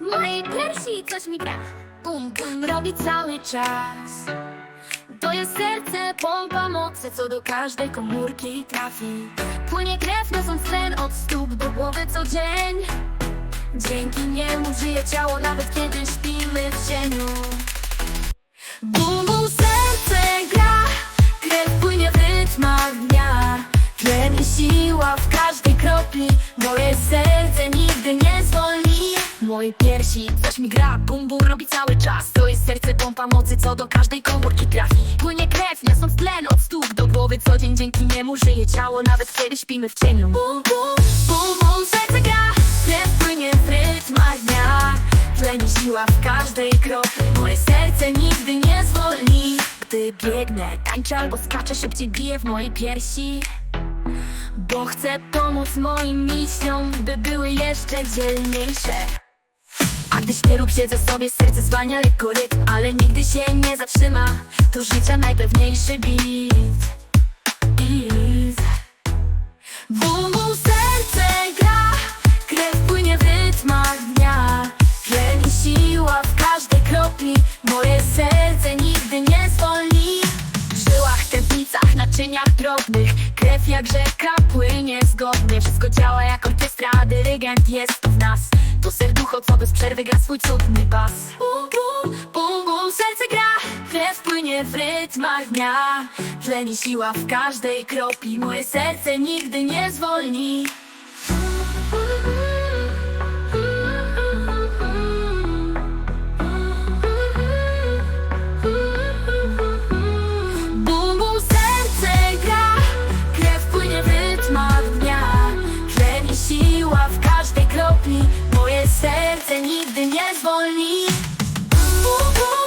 Mojej piersi coś mi gra. Bum, bum, robi cały czas. To jest serce, pompa mocy Co do każdej komórki trafi. Płynie krew, nosząc tlen od stóp do głowy co dzień. Dzięki niemu żyje ciało, nawet kiedy śpimy w cieniu. Bum, bum, serce gra Krew płynie w rytmach dnia. Tlen i siła w każdej kropli Moje serce nie Coś mi gra Bum, bum, robi cały czas. To jest serce, pompa mocy, co do każdej komórki trafi. Płynie krew, niosąc tlen od stóp do głowy. Co dzień dzięki niemu żyje ciało Nawet kiedy śpimy w cieniu. Bum, bum, bum, bum, serce gra. Krew płynie w rytmach dnia. Tlen i siła w każdej kropli Moje serce nigdy nie zwolni. Gdy biegnę, tańczę albo skaczę Szybciej bije w mojej piersi. Bo chcę pomóc moim misjom By były jeszcze dzielniejsze gdy lub siedzę sobie, serce zwalnia lekko rytm Ale nigdy się nie zatrzyma. To życia najpewniejszy beat. Beat. Bum, bum, serce gra Krew płynie w rytmach dnia. Tlen i siła w każdej kropli. Moje serce nigdy nie zwolni. W żyłach, tętnicach, naczyniach drobnych. Krew jak rzeka płynie zgodnie. Wszystko działa jak orkiestra, dyrygent jest To serducho, co bez przerwy gra swój cudny bas. Bum, bum, bum, bum, serce gra Krew płynie w rytmach dnia. Tlen i siła w każdej kropli Moje serce nigdy nie zwolni Bonnie. Ooh.